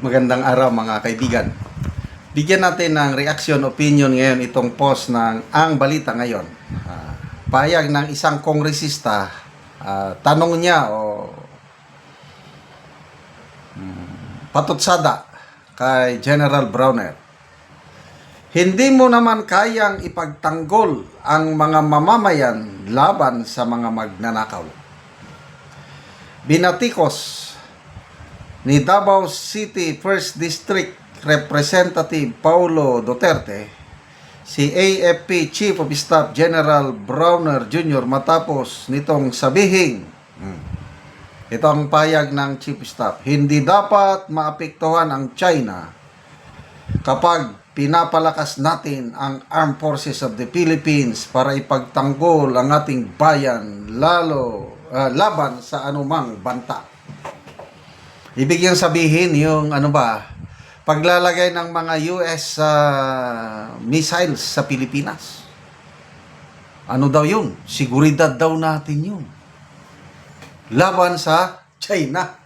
Magandang araw mga kaibigan. Bigyan natin ng reaction, opinion ngayon itong post ng Ang Balita ngayon. Ah, payag ng isang kongresista, ah, tanong niya o mm, patutsada kay General Browner. Hindi mo naman kayang ipagtanggol ang mga mamamayan laban sa mga magnanakaw. Binatikos ni Davao City 1st District Representative Paulo Duterte si AFP Chief of Staff General Browner Jr. matapos nitong sabihin hmm, ito ang payag ng Chief Staff. Hindi dapat maapektuhan ang China kapag pinapalakas natin ang Armed Forces of the Philippines para ipagtanggol ang ating bayan lalo ah, laban sa anumang banta Ibig yung sabihin yung ano ba, paglalagay ng mga US ah, missiles sa Pilipinas. Ano daw yun? Siguridad daw natin yun. Laban sa China.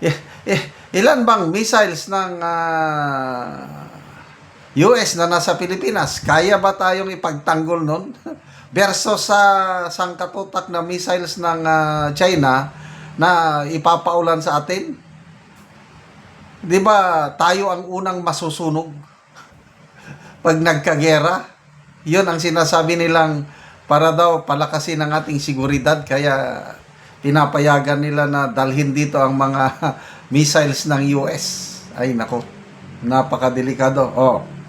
Eh, eh, Ilan bang missiles ng ah, US na nasa Pilipinas? Kaya ba tayong ipagtanggol nun? Versus sa sangkatutak na missiles ng ah, China na ipapaulan sa atin? 'Di ba tayo ang unang masusunog pag nagkagera? 'Yon ang sinasabi nilang para daw palakasin ang ating seguridad kaya pinapayagan nila na dalhin dito ang mga missiles ng US. Ay nako, napakadelikado. Oh.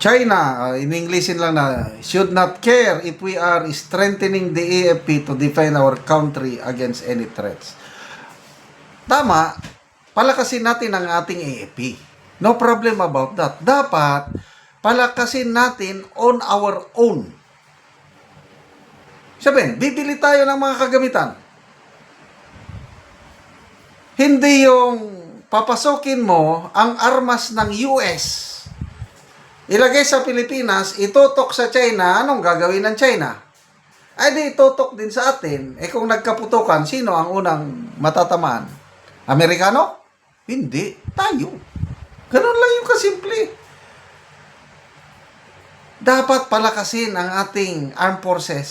China, uh, in Englishin lang na, should not care if we are strengthening the AFP to defend our country against any threats. Tama, palakasin natin ang ating AFP. No problem about that. Dapat, palakasin natin on our own. Sabihin, bibili tayo ng mga kagamitan. Hindi yung papasokin mo ang armas ng US ilagay sa Pilipinas, itutok sa China, anong gagawin ng China? Ay di itutok din sa atin. Eh kung nagkaputukan, sino ang unang matatamaan? Amerikano? Hindi. Tayo. Ganun lang yung kasimple. Dapat palakasin ang ating armed forces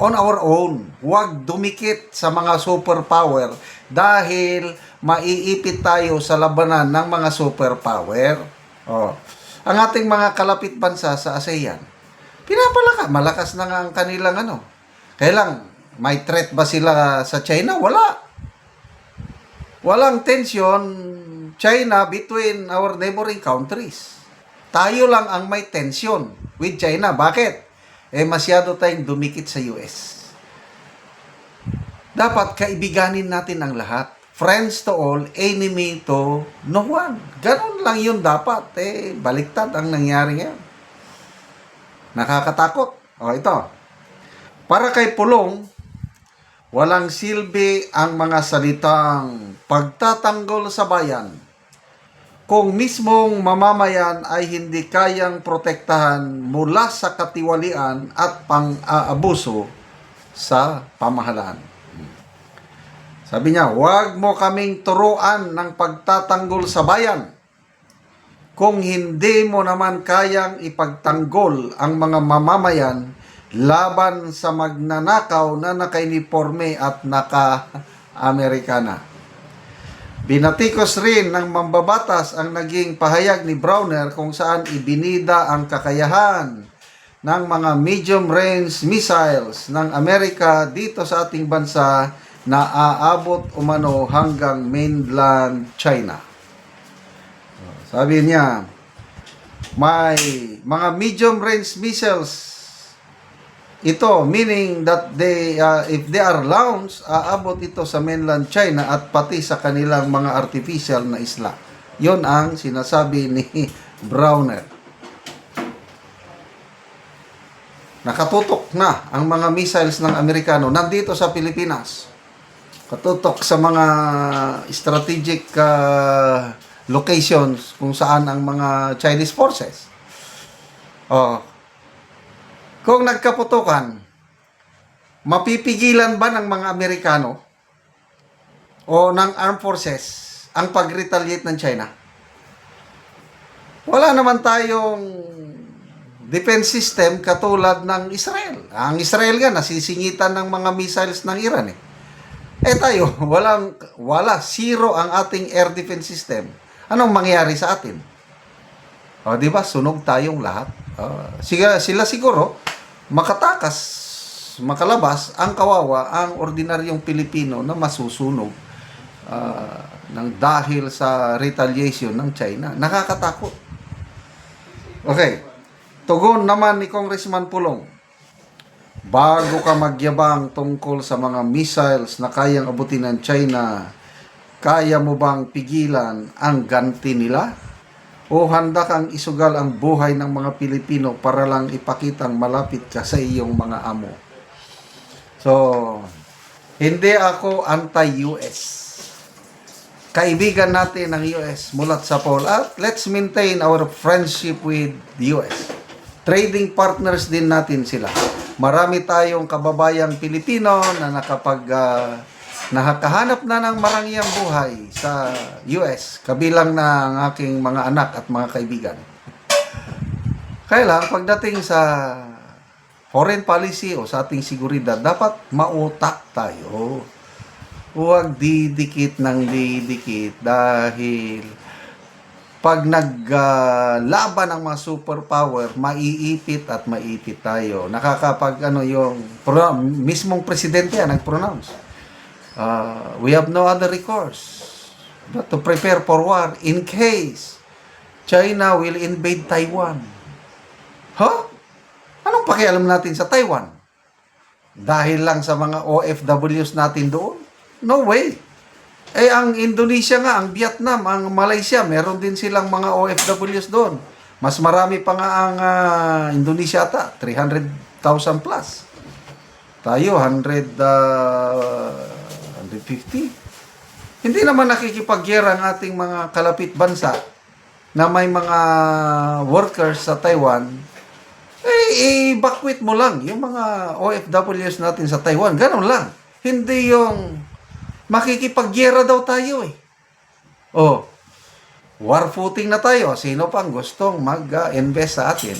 on our own. Huwag dumikit sa mga superpower dahil maiipit tayo sa labanan ng mga superpower. Oh ang ating mga kalapit bansa sa ASEAN, pinapalaka, malakas na nga ang kanilang ano. Kaya may threat ba sila sa China? Wala. Walang tension China between our neighboring countries. Tayo lang ang may tension with China. Bakit? Eh, masyado tayong dumikit sa US. Dapat kaibiganin natin ang lahat friends to all, enemy to no one. Ganon lang yun dapat. Eh, baliktad ang nangyari ngayon. Nakakatakot. O, ito. Para kay Pulong, walang silbi ang mga salitang pagtatanggol sa bayan kung mismong mamamayan ay hindi kayang protektahan mula sa katiwalian at pang-aabuso sa pamahalaan. Sabi niya, huwag mo kaming turuan ng pagtatanggol sa bayan. Kung hindi mo naman kayang ipagtanggol ang mga mamamayan laban sa magnanakaw na naka-uniforme at naka-Amerikana. Binatikos rin ng mambabatas ang naging pahayag ni Browner kung saan ibinida ang kakayahan ng mga medium-range missiles ng Amerika dito sa ating bansa na aabot umano hanggang mainland China. Sabi niya, may mga medium range missiles ito meaning that they uh, if they are launched aabot ito sa mainland China at pati sa kanilang mga artificial na isla. 'Yon ang sinasabi ni Browner. Nakatutok na ang mga missiles ng Amerikano nandito sa Pilipinas katutok sa mga strategic uh, locations kung saan ang mga Chinese forces. Oh. Kung nagkaputukan, mapipigilan ba ng mga Amerikano? o ng armed forces ang pag-retaliate ng China? Wala naman tayong defense system katulad ng Israel. Ang Israel nga nasisingitan ng mga missiles ng Iran eh. Eh tayo, walang wala zero ang ating air defense system. Anong mangyayari sa atin? O, di ba? Sunog tayong lahat. Ah, sila, sila siguro makatakas, makalabas ang kawawa ang ordinaryong Pilipino na masusunog ah, ng dahil sa retaliation ng China. Nakakatakot. Okay. Tugon naman ni Congressman Pulong. Bago ka magyabang tungkol sa mga missiles na kayang abutin ng China, kaya mo bang pigilan ang ganti nila? O handa kang isugal ang buhay ng mga Pilipino para lang ipakitang malapit ka sa iyong mga amo? So, hindi ako anti-US. Kaibigan natin ng US mulat sa Paul at let's maintain our friendship with the US. Trading partners din natin sila. Marami tayong kababayang Pilipino na nakapag ah, nakakahanap na ng marangyang buhay sa US, kabilang na ang aking mga anak at mga kaibigan. Kaya lang, pagdating sa foreign policy o sa ating seguridad, dapat mautak tayo. Huwag didikit ng didikit dahil pag naglaban ang mga superpower, maiipit at maipit tayo. Nakakapag ano yung pro- mismong presidente yan nag-pronounce. Uh, we have no other recourse but to prepare for war in case China will invade Taiwan. Huh? Anong pakialam natin sa Taiwan? Dahil lang sa mga OFWs natin doon? No way. Eh, ang Indonesia nga, ang Vietnam, ang Malaysia, meron din silang mga OFWs doon. Mas marami pa nga ang ah, Indonesia ata, 300,000 plus. Tayo, 100, ah, 150. Hindi naman nakikipagyera ang ating mga kalapit bansa na may mga workers sa Taiwan, eh, i-backwit mo lang yung mga OFWs natin sa Taiwan. Ganon lang. Hindi yung makikipagyera daw tayo eh. Oh, war footing na tayo. Sino pang gustong mag-invest sa atin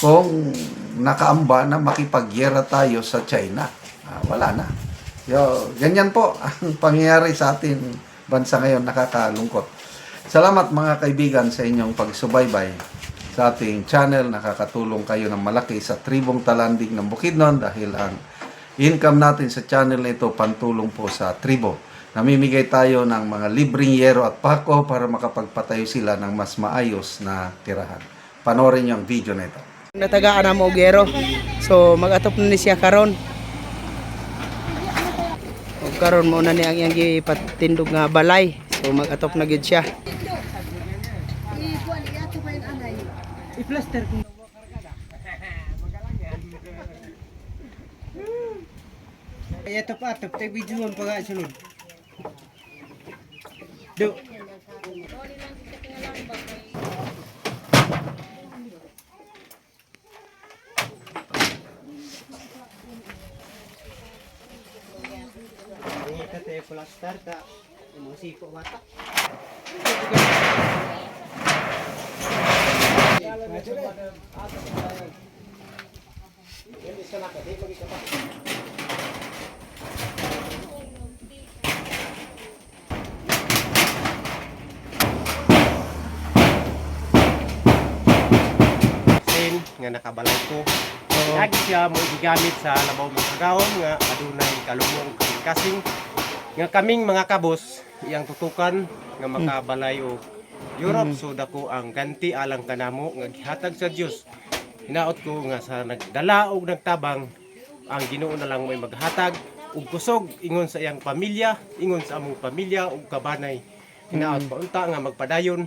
kung nakaamba na makipagyera tayo sa China? Ah, wala na. Yo, ganyan po ang pangyayari sa atin bansa ngayon nakakalungkot. Salamat mga kaibigan sa inyong pagsubaybay sa ating channel. Nakakatulong kayo ng malaki sa tribong talandig ng Bukidnon dahil ang income natin sa channel na ito pantulong po sa tribo. Namimigay tayo ng mga libreng yero at pako para makapagpatayo sila ng mas maayos na tirahan. Panoorin niyo ang video na ito. natagaan na mo yero. So magatop na ni siya karon. Og karon mo na ni ang iyang gipatindog nga balay. So magatop na gid siya. I-plaster ko. Ay ito pa, ito tayo video pa nga sunod. Do. Ang ito tayo plaster ka. Yung siko bata. sin nga nakabalay ko. Lagi siya mo gigamit sa labaw mga kagawon nga adunay kalumong kasing nga kaming mga kabos iyang tutukan nga makabalay og Europe so dako ang ganti alang kanamo nga gihatag sa Dios. Hinaot ko nga sa nagdala og nagtabang ang Ginoo na lang may maghatag ug kusog ingon sa iyang pamilya, ingon sa among pamilya ug kabanay. Hinaot pa unta nga magpadayon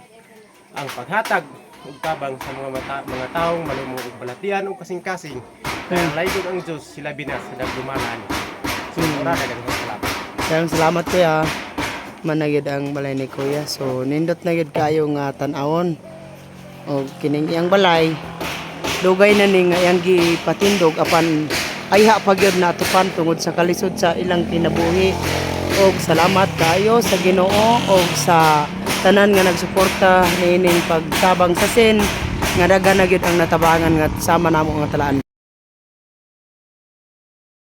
ang paghatag ug tabang sa mga mata, mga taong malumong ug balatian ug kasing-kasing. Kaya layon ang Dios sila binas sa nagdumalan. So, ora na daghang salamat. Daghang salamat kuya. Managid ang balay ni kuya. So nindot na gid kayo nga tan-awon. O kining iyang balay dugay na ni nga iyang gipatindog apan ayha pa gyud na tupan tungod sa kalisod sa ilang kinabuhi. og salamat kayo sa Ginoo og sa tanan nga nagsuporta niining pagtabang sa sin nga daghan na ang natabangan nga sama namo nga talaan